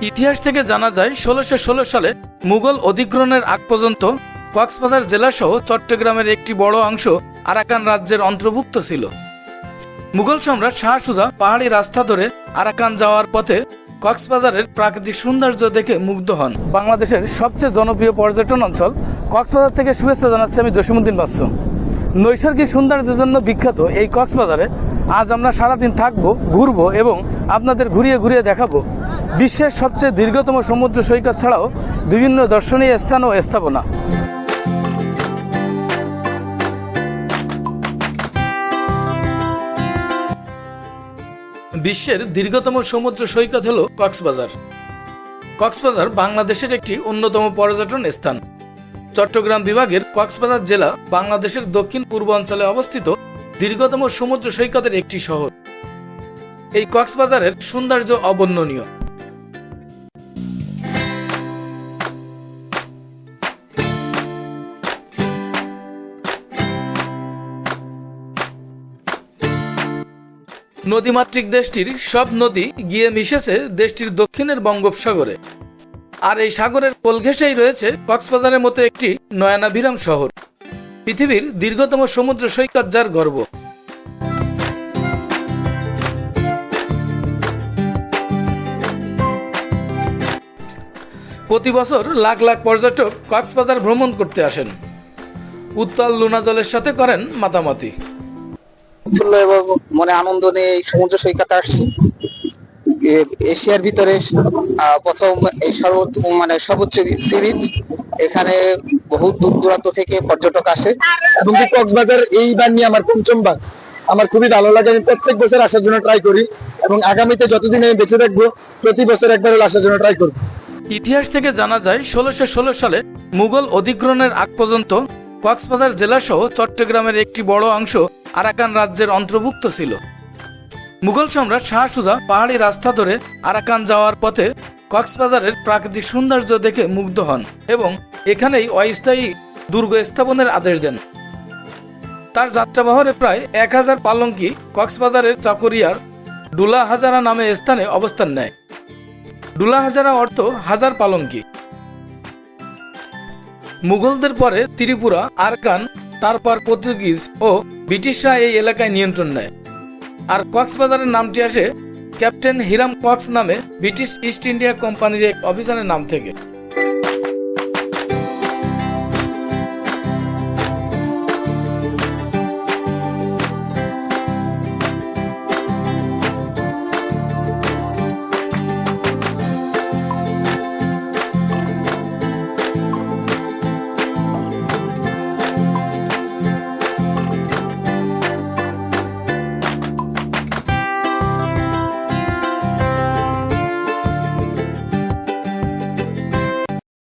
ইতিহাস থেকে জানা যায়, ষোলোশো ষোলো সালে মুঘল অধিগ্রহণের আগ পর্যন্ত কক্সবাজার জেলাসহ চট্টগ্রামের একটি বড় অংশ আরাকান রাজ্যের অন্তর্ভুক্ত ছিল। মুঘল সম্রাট শাহ সুজা পাহাড়ি রাস্তা ধরে আরাকান যাওয়ার পথে কক্সবাজারের প্রাকৃতিক সৌন্দর্য দেখে মুগ্ধ হন। বাংলাদেশের সবচেয়ে জনপ্রিয় পর্যটন অঞ্চল কক্সবাজার থেকে শুভেচ্ছা জানাচ্ছি আমি জসিমুদ্দিন বাসু নৈসর্গিক সৌন্দর্যের জন্য বিখ্যাত এই কক্সবাজারে আজ আমরা সারাদিন থাকব, ঘুরবো এবং আপনাদের ঘুরিয়ে ঘুরিয়ে দেখাবো বিশ্বের সবচেয়ে দীর্ঘতম সমুদ্র সৈকত ছাড়াও বিভিন্ন দর্শনীয় স্থান ও স্থাপনা। বিশ্বের দীর্ঘতম সমুদ্র সৈকত হল কক্সবাজার। কক্সবাজার বাংলাদেশের একটি অন্যতম পর্যটন স্থান। চট্টগ্রাম বিভাগের কক্সবাজার জেলা বাংলাদেশের দক্ষিণ পূর্ব অঞ্চলে অবস্থিত দীর্ঘতম সমুদ্র সৈকতের একটি শহর। এই কক্সবাজারের সৌন্দর্য অবর্ণনীয়। নদীমাতৃক দেশটির সব নদী গিয়ে মিশেছে দেশটির দক্ষিণের বঙ্গোপসাগরে। আর এই সাগরের কোল ঘেঁষেই রয়েছে কক্সবাজারের মতো একটি নয়নাভিরাম শহর। পৃথিবীর দীর্ঘতম সমুদ্র সৈকত যার গর্ব। প্রতি বছর লাখ লাখ পর্যটক কক্সবাজার ভ্রমণ করতে আসেন। উত্তাল লুনা জলের সাথে করেন মাতামাতি। উৎফুল্ল এবং মনে আনন্দ নিয়ে এই সমুদ্র সৈকতে আসছি। এশিয়ার ভিতরে প্রথম এই সর্বোচ্চ মানে সর্বোচ্চ সি বিচ এখানে বহু দূর দূরান্ত থেকে পর্যটক আসে। এবং কি কক্সবাজার এইবার নিয়ে আমার পঞ্চমবার আমার খুবই ভালো লাগে আমি প্রত্যেক বছর আসার জন্য ট্রাই করি। এবং আগামীতে যতদিন আমি বেঁচে থাকব প্রতি বছর একবার আসার জন্য ট্রাই করব। ইতিহাস থেকে জানা যায় ষোলোশো ষোলো সালে মুঘল অধিগ্রহণের আগ পর্যন্ত কক্সবাজার জেলাসহ চট্টগ্রামের একটি বড় অংশ আরাকান রাজ্যের অন্তর্ভুক্ত ছিল। মুঘল সম্রাট শাহ সুজা পাহাড়ি রাস্তা ধরে আরাকান যাওয়ার পথে কক্সবাজারের প্রাকৃতিক সৌন্দর্য দেখে মুগ্ধ হন এবং এখানেই অস্থায়ী দুর্গ স্থাপনের আদেশ দেন। তার যাত্রাবহরে প্রায় এক হাজার পালঙ্কি কক্সবাজারের চাকরিয়ার ডুলা হাজারা নামে স্থানে অবস্থান নেয়। ডুলা হাজারা অর্থ হাজার পালঙ্কি। মুঘলদের পরে ত্রিপুরা, আরকান, তারপর পর্তুগিজ ও ব্রিটিশরা এই এলাকায় নিয়ন্ত্রণ নেয়। আর কক্সবাজারের নামটি আসে ক্যাপ্টেন হিরাম কক্স নামে ব্রিটিশ ইস্ট ইন্ডিয়া কোম্পানির এক অফিসারের নাম থেকে।